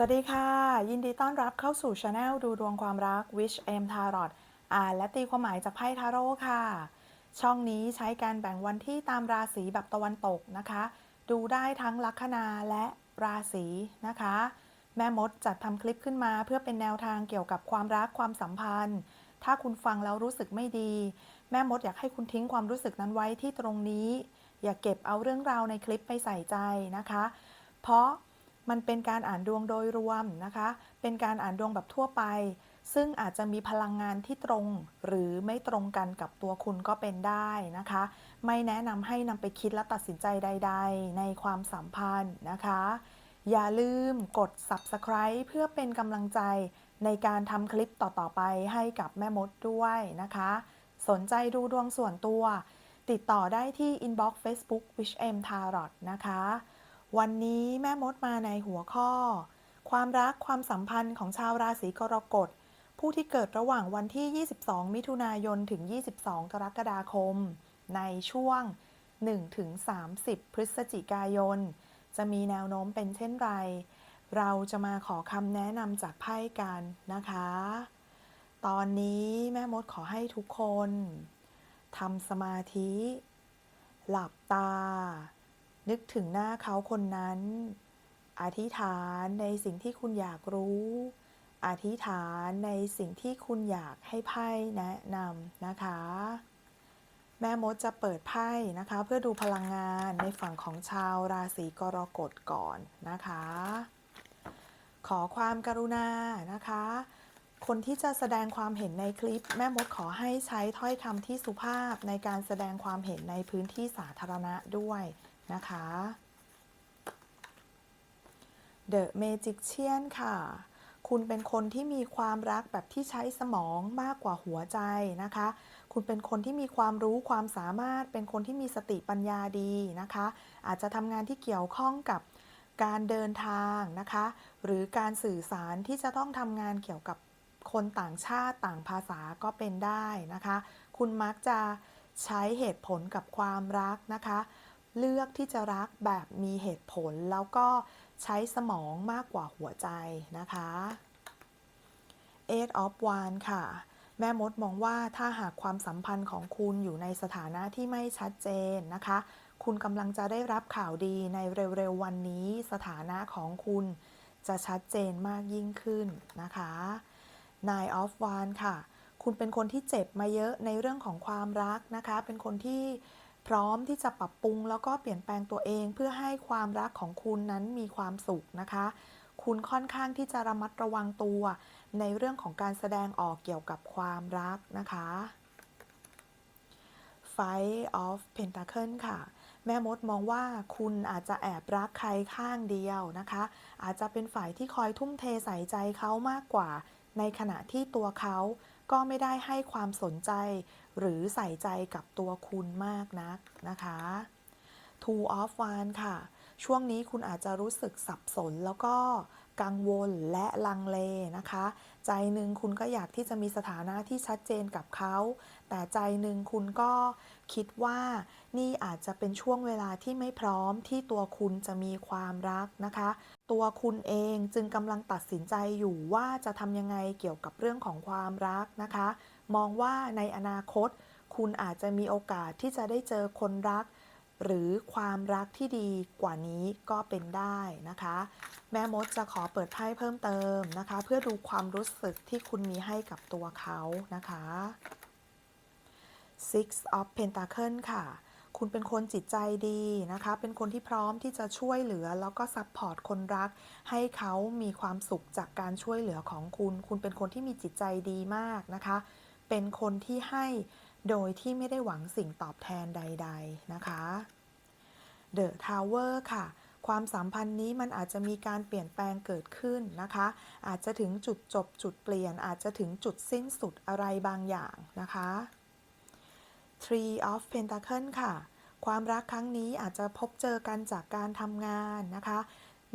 สวัสดีค่ะ ยินดีต้อนรับเข้าสู่ช anel ดูดวงความรัก Wish M Tarot อ่านและตีความหมายจากไพ่ทาโร่ค่ะ ช่องนี้ใช้การแบ่งวันที่ตามราศีแบบตะวันตกนะคะ ดูได้ทั้งลัคนาและราศีนะคะ แม่มดจัดทำคลิปขึ้นมาเพื่อเป็นแนวทางเกี่ยวกับความรักความสัมพันธ์ ถ้าคุณฟังแล้วรู้สึกไม่ดี แม่มดอยากให้คุณทิ้งความรู้สึกนั้นไว้ที่ตรงนี้ อย่าเก็บเอาเรื่องราวในคลิปไปใส่ใจนะคะ เพราะ มันเป็นการอ่านดวงโดยรวมนะคะ เป็นการอ่านดวงแบบทั่วไป ซึ่งอาจจะมีพลังงานที่ตรง หรือไม่ตรงกันกับตัวคุณก็เป็นได้นะคะ ไม่แนะนำให้นำไปคิดและตัดสินใจใด ๆ ในความสัมพันธ์นะคะ อย่าลืมกด subscribe เพื่อเป็นกำลังใจในการทำคลิปต่อๆไปให้กับแม่มดด้วยนะคะ สนใจดูดวงส่วนตัว ติดต่อได้ที่ inbox Facebook Wish M Tarot นะคะ วันนี้แม่มดมาในหัวข้อ ความรักความสัมพันธ์ของชาวราศีกรกฎ ผู้ที่เกิดระหว่างวันที่ 22 มิถุนายน ถึง 22 กรกฎาคม ในช่วง 1-30 พฤศจิกายน จะมีแนวโน้มเป็นเช่นไร เราจะมาขอคำแนะนำจากไพ่กันนะคะ ตอนนี้แม่มดขอให้ทุกคนทำสมาธิ หลับตา นึกถึงหน้าเขาคนนั้น อธิษฐานในสิ่งที่คุณอยากรู้ อธิษฐานในสิ่งที่คุณอยากให้ไพ่แนะนำนะคะ แม่มดจะเปิดไพ่นะคะ เพื่อดูพลังงานในฝั่งของชาวราศีกรกฎก่อนนะคะ ขอความกรุณานะคะ คนที่จะแสดงความเห็นในคลิป แม่มดขอให้ใช้ถ้อยคำที่สุภาพในการแสดงความเห็นในพื้นที่สาธารณะด้วย นะคะ The Magician ค่ะ คุณเป็นคนที่มีความรักแบบที่ใช้สมองมากกว่าหัวใจนะคะ คุณเป็นคนที่มีความรู้ความสามารถ เป็นคนที่มีสติปัญญาดีนะคะ อาจจะทำงานที่เกี่ยวข้องกับการเดินทางนะคะ หรือการสื่อสารที่จะต้องทำงานเกี่ยวกับคนต่างชาติต่างภาษาก็เป็นได้นะคะ คุณมักจะใช้เหตุผลกับความรักนะคะ เลือกที่จะรักแบบมีเหตุผลแล้วก็ใช้สมองมากกว่าหัวใจนะคะ Eight of Wands ค่ะ แม่มดมองว่าถ้าหากความสัมพันธ์ของคุณอยู่ในสถานะที่ไม่ชัดเจนนะคะ คุณกำลังจะได้รับข่าวดีในเร็วๆวันนี้ สถานะของคุณจะชัดเจนมากยิ่งขึ้นนะคะ Nine of Wands ค่ะ คุณเป็นคนที่เจ็บมาเยอะในเรื่องของความรักนะคะ เป็นคนที่ พร้อมที่จะปรับปรุงแล้วก็เปลี่ยนแปลงตัวเองเพื่อให้ความรักของคุณนั้นมีความสุขนะคะ คุณค่อนข้างที่จะระมัดระวังตัว ในเรื่องของการแสดงออกเกี่ยวกับความรักนะคะ Five of Pentacle ค่ะ แม่มดมองว่าคุณอาจจะแอบรักใครข้างเดียวนะคะ อาจจะเป็นฝ่ายที่คอยทุ่มเทใส่ใจเขามากกว่า ในขณะที่ตัวเขาก็ไม่ได้ให้ความสนใจ หรือใส่ใจกับตัวคุณมากนักนะคะ Two of Wands ค่ะ ช่วงนี้คุณอาจจะรู้สึกสับสนแล้วก็กังวลและลังเลนะคะ ใจหนึ่งคุณก็อยากที่จะมีสถานะที่ชัดเจนกับเขา แต่ใจหนึ่งคุณก็คิดว่านี่อาจจะเป็นช่วงเวลาที่ไม่พร้อมที่ตัวคุณจะมีความรักนะคะ ตัวคุณเองจึงกำลังตัดสินใจอยู่ว่าจะทำยังไงเกี่ยวกับเรื่องของความรักนะคะ มองว่าในอนาคต คุณอาจจะมีโอกาสที่จะได้เจอคนรัก หรือความรักที่ดีกว่านี้ก็เป็นได้นะคะ แม่มดจะขอเปิดไพ่เพิ่มเติมนะคะ เพื่อดูความรู้สึกที่คุณมีให้กับตัวเขานะคะ Six of Pentacle ค่ะ คุณเป็นคนจิตใจดีนะคะ เป็นคนที่พร้อมที่จะช่วยเหลือ แล้วก็ซัพพอร์ตคนรัก ให้เขามีความสุขจากการช่วยเหลือของคุณ คุณเป็นคนที่มีจิตใจดีมากนะคะ เป็นคนที่ให้โดยที่ไม่ได้หวังสิ่งตอบแทนใด ๆ นะคะ The Tower ค่ะ ความสัมพันธ์นี้มันอาจจะมีการเปลี่ยนแปลงเกิดขึ้นนะคะ อาจจะถึงจุดจบจุดเปลี่ยน อาจจะถึงจุดสิ้นสุดอะไรบางอย่างนะคะ Tree of Pentacle ค่ะ ความรักครั้งนี้อาจจะพบเจอกันจากการทำงานนะคะ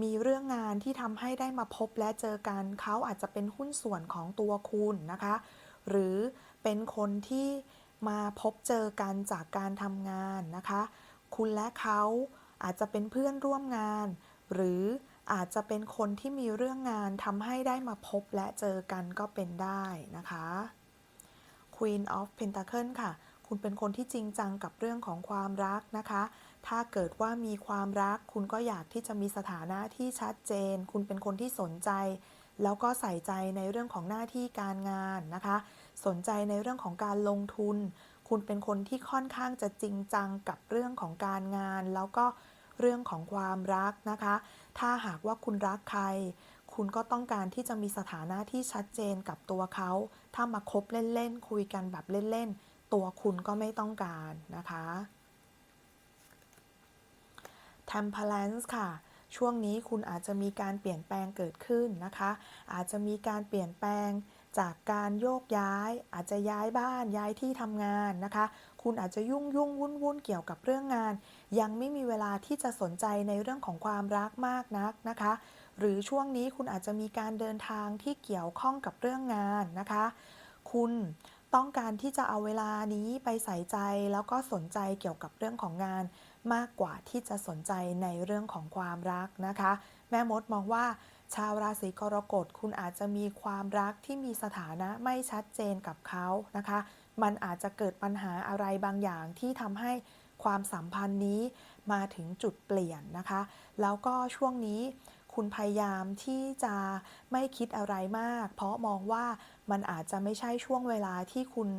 มีเรื่องงานที่ทำให้ได้มาพบและเจอกันเขาอาจจะเป็นหุ้นส่วนของตัวคุณนะคะ หรือเป็นคนที่มาพบเจอกันจากการทำงานนะคะ คุณและเขาอาจจะเป็นเพื่อนร่วมงาน หรืออาจจะเป็นคนที่มีเรื่องงานทำให้ได้มาพบและเจอกันก็เป็นได้นะคะ Queen of Pentacle ค่ะ คุณเป็นคนที่จริงจังกับเรื่องของความรักนะคะ ถ้าเกิดว่ามีความรัก คุณก็อยากที่จะมีสถานะที่ชัดเจน คุณเป็นคนที่สนใจ แล้วก็ใส่ใจในเรื่องของหน้าที่การงานนะคะ สนใจในเรื่องของการลงทุน คุณเป็นคนที่ค่อนข้างจะจริงจังกับเรื่องของการงาน แล้วก็เรื่องของความรักนะคะ ถ้าหากว่าคุณรักใคร คุณก็ต้องการที่จะมีสถานะที่ชัดเจนกับตัวเขา ถ้ามาคบเล่นๆ คุยกันแบบเล่นๆ ตัวคุณก็ไม่ต้องการนะคะ Temperance ค่ะ ช่วงนี้คุณอาจจะมีการเปลี่ยนแปลงเกิดขึ้นนะคะ อาจจะมีการเปลี่ยนแปลงจากการโยกย้าย อาจจะย้ายบ้านย้ายที่ทำงานนะคะ คุณอาจจะยุ่งยุ่งวุ่นวุ่นเกี่ยวกับเรื่องงาน ยังไม่มีเวลาที่จะสนใจในเรื่องของความรักมากนักนะคะ หรือช่วงนี้คุณอาจจะมีการเดินทางที่เกี่ยวข้องกับเรื่องงานนะคะ คุณต้องการที่จะเอาเวลานี้ไปใส่ใจแล้วก็สนใจเกี่ยวกับเรื่องของงาน มากกว่าที่จะสนใจในเรื่องของความรักนะคะ แม่มดมองว่าชาวราศีกรกฎคุณอาจจะมีความรักที่มีสถานะไม่ชัดเจนกับเขานะคะ มันอาจจะเกิดปัญหาอะไรบางอย่างที่ทำให้ความสัมพันธ์นี้มาถึงจุดเปลี่ยนนะคะ แล้วก็ช่วงนี้คุณพยายามที่จะไม่คิดอะไรมาก เพราะมองว่ามันอาจจะไม่ใช่ช่วงเวลาที่คุณ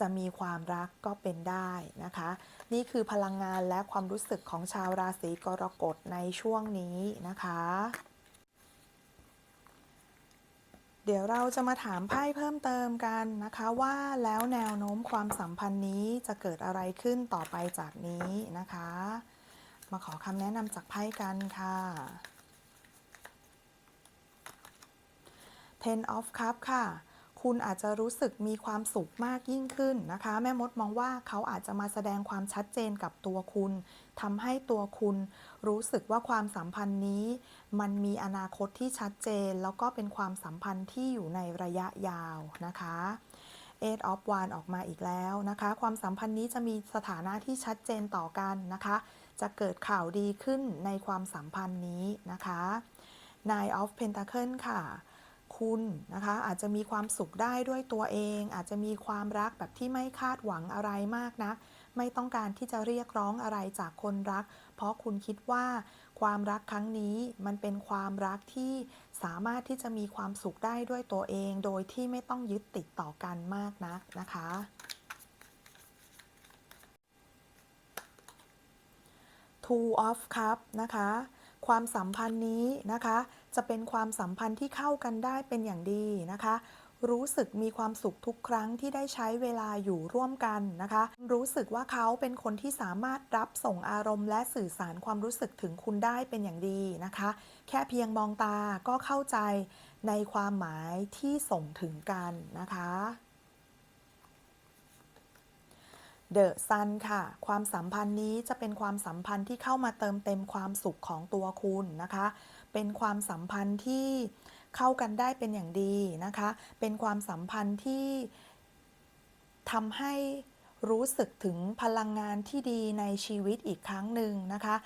จะมีความรักก็เป็นได้นะคะ นี่คือพลังงานและความรู้สึกของชาวราศีกรกฎในช่วงนี้นะคะ เดี๋ยวเราจะมาถามไพ่เพิ่มเติมกันนะคะว่าแล้วแนวโน้มความสัมพันธ์นี้จะเกิดอะไรขึ้นต่อไปจากนี้นะคะ มาขอคำแนะนำจากไพ่กันค่ะ Ten of Cup ค่ะ คุณอาจจะรู้สึกมีความสุขมากยิ่งขึ้นนะคะ แม่มดมองว่าเขาอาจจะมาแสดงความชัดเจนกับตัวคุณทำให้ตัวคุณรู้สึกว่าความสัมพันธ์นี้ มันมีอนาคตที่ชัดเจน แล้วก็เป็นความสัมพันธ์ที่อยู่ในระยะยาวนะคะ Eight of Wands ออกมาอีกแล้วนะคะ ความสัมพันธ์นี้จะมีสถานะที่ชัดเจนต่อกันนะคะ จะเกิดข่าวดีขึ้นในความสัมพันธ์นี้นะคะ Nine of Pentacle ค่ะ คุณนะคะอาจจะมีความสุขได้ด้วยตัวเอง อาจจะมีความรักแบบที่ไม่คาดหวังอะไรมากนะัก ไม่ต้องการที่จะเรียกร้องอะไรจากคนรัก เพราะคุณคิดว่าความรักครั้งนี้มันเป็นความรักที่สามารถที่จะมีความสุขได้ด้วยตัวเอง โดยที่ไม่ต้องยึดติดต่อกันมากนักนะคะ Two of Cup นะคะ ความสัมพันธ์นี้นะคะ จะเป็นความสัมพันธ์ที่เข้ากันได้เป็นอย่างดีนะคะ รู้สึกมีความสุขทุกครั้งที่ได้ใช้เวลาอยู่ร่วมกันนะคะ รู้สึกว่าเขาเป็นคนที่สามารถรับส่งอารมณ์และสื่อสารความรู้สึกถึงคุณได้เป็นอย่างดีนะคะ แค่เพียงมองตาก็เข้าใจในความหมายที่ส่งถึงกันนะคะเดอะซันค่ะ ความสัมพันธ์นี้จะเป็นความสัมพันธ์ที่เข้ามาเติมเต็มความสุขของตัวคุณนะคะ เป็นความสัมพันธ์ที่เข้ากันได้เป็นอย่างดีนะคะ เป็นความสัมพันธ์ที่ทำให้รู้สึกถึงพลังงานที่ดีในชีวิตอีกครั้งหนึ่งนะคะ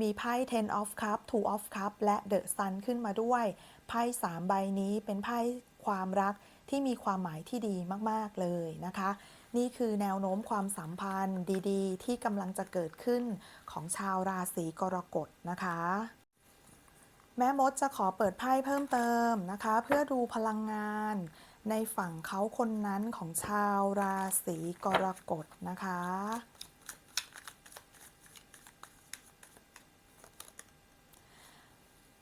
มีไพ่ Ten of Cup Two of Cup และ The Sun ขึ้นมาด้วย ไพ่สามใบนี้เป็นไพ่ความรักที่มีความหมายที่ดีมาก ๆ เลยนะคะ นี่คือแนวโน้มความสัมพันธ์ดี ๆ ที่กำลังจะเกิดขึ้นของชาวราศีกรกฎนะคะ แม่มดจะขอเปิดไพ่เพิ่มเติมนะคะ เพื่อดูพลังงานในฝั่งเขาคนนั้นของชาวราศีกรกฎนะคะ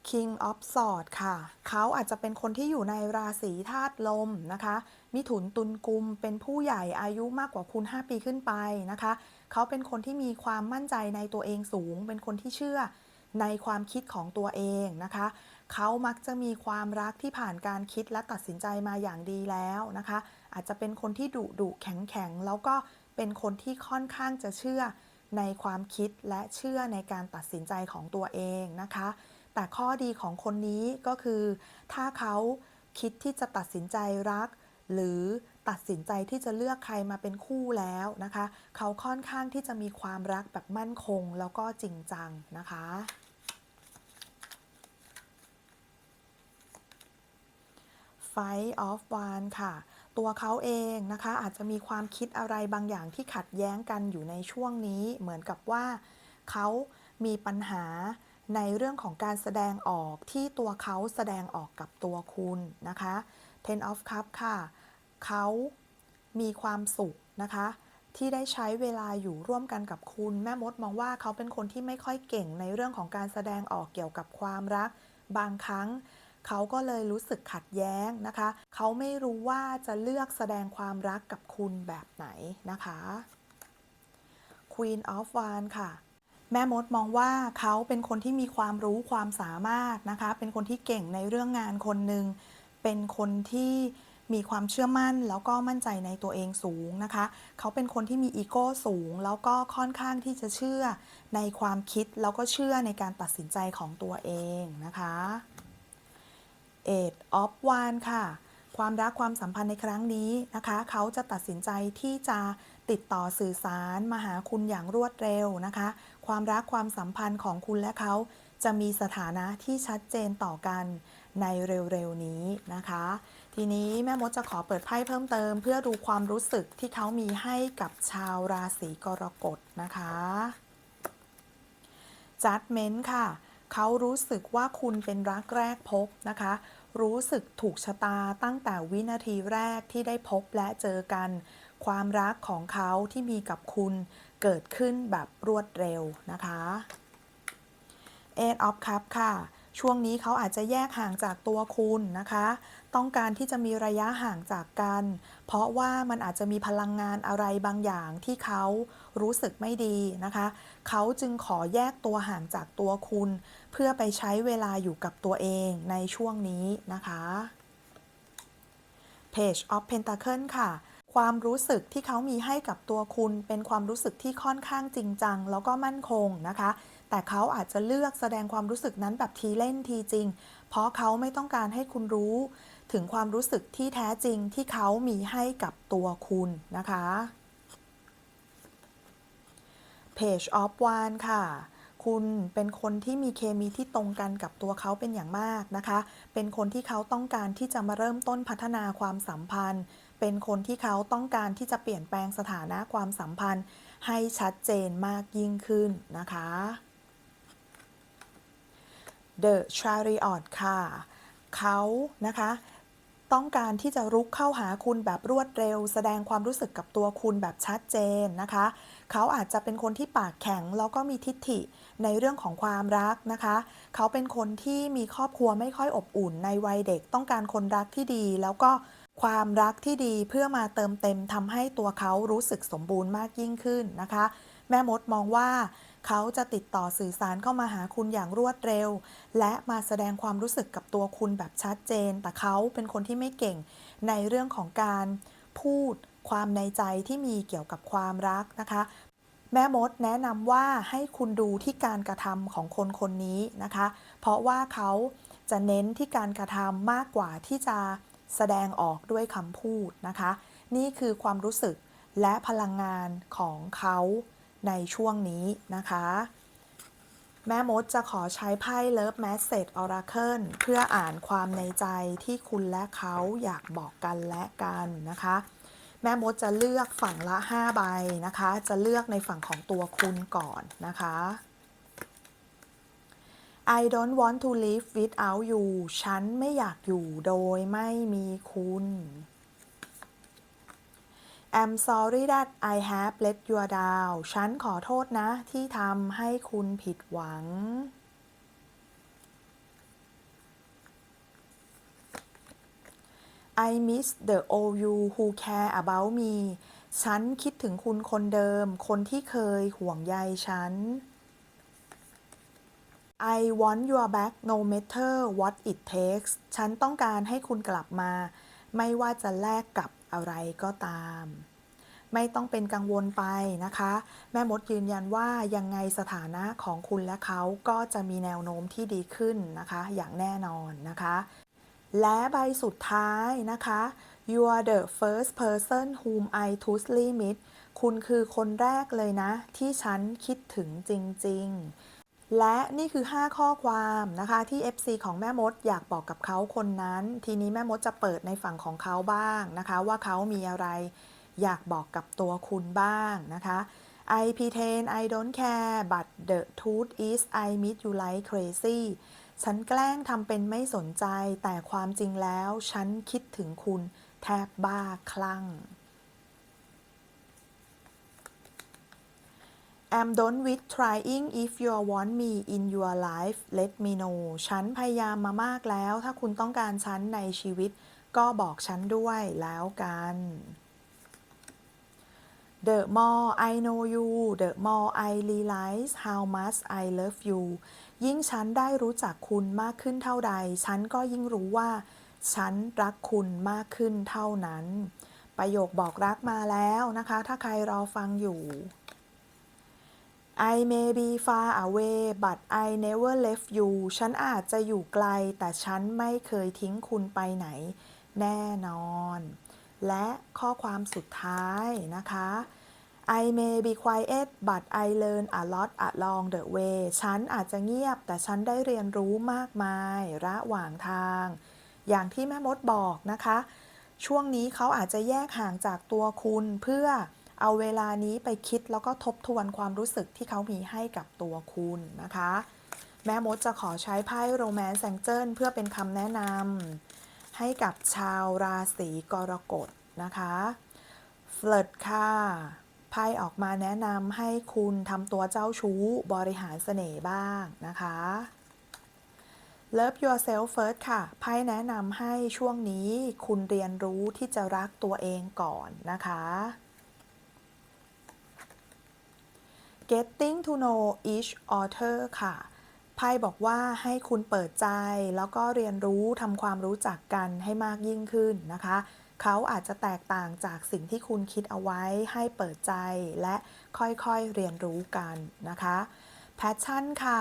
King of Swords ค่ะ เขาอาจจะเป็นคนที่อยู่ในราศีธาตุลมนะคะ มิถุนตุลกุม เป็นผู้ใหญ่อายุมากกว่าคุณ 5 ปีขึ้นไปนะคะ เขาเป็นคนที่มีความมั่นใจในตัวเองสูง เป็นคนที่เชื่อ ในความคิดของตัวเองนะคะ เขามักจะมีความรักที่ผ่านการคิดและตัดสินใจมาอย่างดีแล้วนะคะ อาจจะเป็นคนที่ดุดุแข็งแข็งแล้วก็เป็นคนที่ค่อนข้างจะเชื่อในความคิดและเชื่อในการตัดสินใจของตัวเองนะคะ แต่ข้อดีของคนนี้ก็คือ ถ้าเขาคิดที่จะตัดสินใจรัก หรือ ตัดสินใจที่จะเลือกใครมาเป็นคู่แล้วนะคะ เขาค่อนข้างที่จะมีความรักแบบมั่นคงแล้วก็จริงจังนะคะไฟออฟวานค่ะ ตัวเขาเองนะคะอาจจะมีความคิดอะไรบางอย่างที่ขัดแย้งกันอยู่ในช่วงนี้ เหมือนกับว่าเขามีปัญหาในเรื่องของการแสดงออกที่ตัวเขาแสดงออกกับตัวคุณนะคะ Ten of Cup ค่ะ เขามีความสุขนะคะ ที่ได้ใช้เวลาอยู่ร่วมกันกับคุณ แม่มดมองว่าเขาเป็นคนที่ไม่ค่อยเก่งในเรื่องของการแสดงออกเกี่ยวกับความรัก บางครั้ง เขาก็เลยรู้สึกขัดแย้งนะคะ เขาไม่รู้ว่าจะเลือกแสดงความรักกับคุณแบบไหนนะคะ Queen of Wands ค่ะแม่มดมองว่าเขาเป็นคนที่มีความรู้ความสามารถนะคะ เป็นคนที่เก่งในเรื่องงานคนหนึ่ง เป็นคนที่ มีความเชื่อมั่นแล้วก็มั่นใจในตัวเองสูงนะคะ เขาเป็นคนที่มีอีโก้สูง แล้วก็ค่อนข้างที่จะเชื่อในความคิดแล้วก็เชื่อในการตัดสินใจของตัวเองนะคะ Eight of Wands ค่ะ ความรักความสัมพันธ์ในครั้งนี้นะคะ เขาจะตัดสินใจที่จะติดต่อสื่อสารมาหาคุณอย่างรวดเร็วนะคะ ความรักความสัมพันธ์ของคุณและเขาจะมีสถานะที่ชัดเจนต่อกันในเร็วๆนี้นะคะ ทีนี้แม่มดจะขอเปิดไพ่เพิ่มเติม เพื่อดูความรู้สึกที่เขามีให้กับชาวราศีกรกฎนะคะ Judgment ค่ะ เขารู้สึกว่าคุณเป็นรักแรกพบนะคะ รู้สึกถูกชะตาตั้งแต่วินาทีแรกที่ได้พบและเจอกัน ความรักของเขาที่มีกับคุณเกิดขึ้นแบบรวดเร็วนะคะ Eight of Cup ค่ะ ช่วงนี้เขาอาจจะแยกห่างจากตัวคุณนะคะ ต้องการที่จะมีระยะห่างจากกัน เพราะว่ามันอาจจะมีพลังงานอะไรบางอย่างที่เขารู้สึกไม่ดีนะคะ เขาจึงขอแยกตัวห่างจากตัวคุณ เพื่อไปใช้เวลาอยู่กับตัวเองในช่วงนี้นะคะ Page of Pentacle ค่ะความรู้สึกที่เขามีให้กับตัวคุณเป็นความรู้สึกที่ค่อนข้างจริงจัง แล้วก็มั่นคงนะคะ แต่เขาอาจจะเลือกแสดงความรู้สึกนั้นแบบทีเล่นทีจริง เพราะเขาไม่ต้องการให้คุณรู้ ถึงความรู้สึกที่แท้จริงที่เขามีให้กับตัวคุณนะคะ Page of w a n ค่ะ คุณเป็นคนที่มีเคมีที่ตรงกันกับตัวเขาเป็นอย่างมากนะคะ เป็นคนที่เขาต้องการที่จะมาเริ่มต้นพัฒนาความสัมพันธ์ เป็นคนที่เขาต้องการที่จะเปลี่ยนแปลงสถานะความสัมพันธ์ให้ชัดเจนมากยิ่งขึ้นนะคะ The Chariot ค่ะ เขานะคะต้องการที่จะรุกเข้าหาคุณแบบรวดเร็ว แสดงความรู้สึกกับตัวคุณแบบชัดเจนนะคะ เขาอาจจะเป็นคนที่ปากแข็งแล้วก็มีทิฐิในเรื่องของความรักนะคะ เขาเป็นคนที่มีครอบครัวไม่ค่อยอบอุ่นในวัยเด็กต้องการคนรักที่ดี แล้วก็ความรักที่ดีเพื่อมาเติมเต็มทำให้ตัวเขารู้สึกสมบูรณ์มากยิ่งขึ้นนะคะ แม่มดมองว่า เขาจะติดต่อสื่อสารเข้ามาหาคุณอย่างรวดเร็ว และมาแสดงความรู้สึกกับตัวคุณแบบชัดเจน แต่เขาเป็นคนที่ไม่เก่งในเรื่องของการพูดความในใจที่มีเกี่ยวกับความรักนะคะ แม่มดแนะนำว่าให้คุณดูที่การกระทำของคนคนนี้นะคะ เพราะว่าเขาจะเน้นที่การกระทำมากกว่าที่จะแสดงออกด้วยคำพูดนะคะ นี่คือความรู้สึกและพลังงานของเขา ในช่วงนี้นะคะ แม่มดจะขอใช้ไพ่ Love Message Oracle เพื่ออ่านความในใจที่คุณและเขาอยากบอกกันและกันนะคะ แม่มดจะเลือกฝั่งละ 5 ใบนะคะ จะเลือกในฝั่งของตัวคุณก่อนนะคะ I don't want to live without you ฉันไม่อยากอยู่โดยไม่มีคุณ I'm sorry that I have let you down ฉันขอโทษนะที่ทำให้คุณผิดหวัง I miss the old you who care about me ฉันคิดถึงคุณคนเดิม คนที่เคยห่วงใยฉัน I want your back no matter what it takes ฉันต้องการให้คุณกลับมา ไม่ว่าจะแลกกับอะไรก็ตาม ไม่ต้องเป็นกังวลไปนะคะ แม่มดยืนยันว่ายังไงสถานะของคุณและเขาก็จะมีแนวโน้มที่ดีขึ้นนะคะ อย่างแน่นอนนะคะ และใบสุดท้ายนะคะ you are the first person whom I truly meet คุณคือคนแรกเลยนะ ที่ฉันคิดถึงจริง และนี่คือ 5 ข้อความนะคะที่ FC ของแม่มดอยากบอกกับเขาคนนั้น ทีนี้แม่มดจะเปิดในฝั่งของเขาบ้างนะคะ ว่าเขามีอะไรอยากบอกกับตัวคุณบ้างนะคะ I pretend I don't care but the truth is I miss you like crazy ฉันแกล้งทำเป็นไม่สนใจแต่ความจริงแล้ว ฉันคิดถึงคุณแทบบ้าคลั่ง I'm done with trying if you want me in your life let me know ฉันพยายามมามากแล้ว ถ้าคุณต้องการฉันในชีวิต ก็บอกฉันด้วยแล้วกัน The more I know you the more I realize how much I love you ยิ่งฉันได้รู้จักคุณมากขึ้นเท่าใด ฉันก็ยิ่งรู้ว่า ฉันรักคุณมากขึ้นเท่านั้น ประโยคบอกรักมาแล้วนะคะ ถ้าใครรอฟังอยู่ I may be far away but I never left you ฉันอาจจะอยู่ไกล แต่ฉันไม่เคยทิ้งคุณไปไหน แน่นอน และข้อความสุดท้ายนะคะ I may be quiet but I learn a lot along the way ฉันอาจจะเงียบ แต่ฉันได้เรียนรู้มากมาย ระหว่างทาง อย่างที่แม่มดบอกนะคะ ช่วงนี้เขาอาจจะแยกห่างจากตัวคุณเพื่อ เอาเวลานี้ไปคิดแล้วก็ทบทวนความรู้สึกที่เขามีให้กับตัวคุณนะคะ แม่มดจะขอใช้ไพ่โรแมนต์แซงเจิลเพื่อเป็นคำแนะนำให้กับชาวราศีกรกฎนะคะเฟลิร์ตค่ะไพ่ออกมาแนะนำให้คุณทำตัวเจ้าชู้บริหารเสน่ห์บ้างนะคะ Love yourself first ค่ะ ไพ่แนะนำให้ช่วงนี้คุณเรียนรู้ที่จะรักตัวเองก่อนนะคะ Getting to know each other ค่ะไพ่บอกว่าให้คุณเปิดใจแล้วก็เรียนรู้ทำความรู้จักกันให้มากยิ่งขึ้นนะคะ เขาอาจจะแตกต่างจากสิ่งที่คุณคิดเอาไว้ให้เปิดใจและค่อยๆเรียนรู้กันนะคะ Passion ค่ะ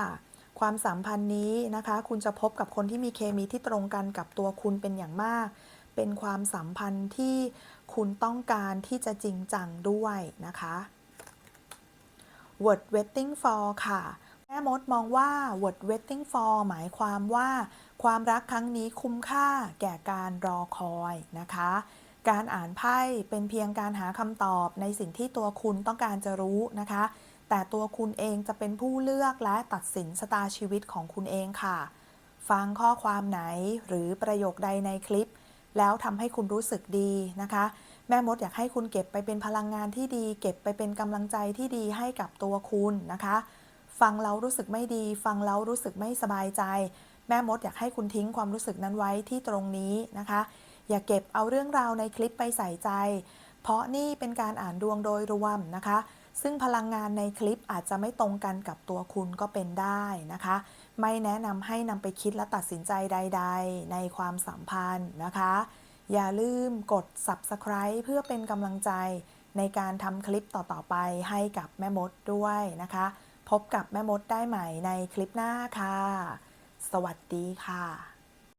ความสัมพันธ์นี้นะคะ คุณจะพบกับคนที่มีเคมีที่ตรงกันกับตัวคุณเป็นอย่างมาก เป็นความสัมพันธ์ที่คุณต้องการที่จะจริงจังด้วยนะคะ word waiting for ค่ะ แม่มดมองว่า word waiting for หมายความว่า ความรักครั้งนี้คุ้มค่าแก่การรอคอยนะคะ การอ่านไพ่เป็นเพียงการหาคำตอบในสิ่งที่ตัวคุณต้องการจะรู้นะคะ แต่ตัวคุณเองจะเป็นผู้เลือกและตัดสินชะตาชีวิตของคุณเองค่ะ ฟังข้อความไหนหรือประโยคใดในคลิป แล้วทำให้คุณรู้สึกดีนะคะ แม่มดอยากให้คุณเก็บไปเป็นพลังงานที่ดี เก็บไปเป็นกำลังใจที่ดีให้กับตัวคุณนะคะ ฟังแล้วรู้สึกไม่ดี ฟังแล้วรู้สึกไม่สบายใจ แม่มดอยากให้คุณทิ้งความรู้สึกนั้นไว้ที่ตรงนี้นะคะ อย่าเก็บเอาเรื่องราวในคลิปไปใส่ใจ เพราะนี่เป็นการอ่านดวงโดยรวมนะคะ ซึ่งพลังงานในคลิปอาจจะไม่ตรงกันกับตัวคุณก็เป็นได้นะคะ ไม่แนะนำให้นำไปคิดและตัดสินใจใด ๆ ในความสัมพันธ์นะคะ อย่าลืมกด subscribe เพื่อเป็นกำลังใจในการทำคลิปต่อๆไปให้กับแม่มดด้วยนะคะ พบกับแม่มดได้ใหม่ในคลิปหน้าค่ะ สวัสดีค่ะ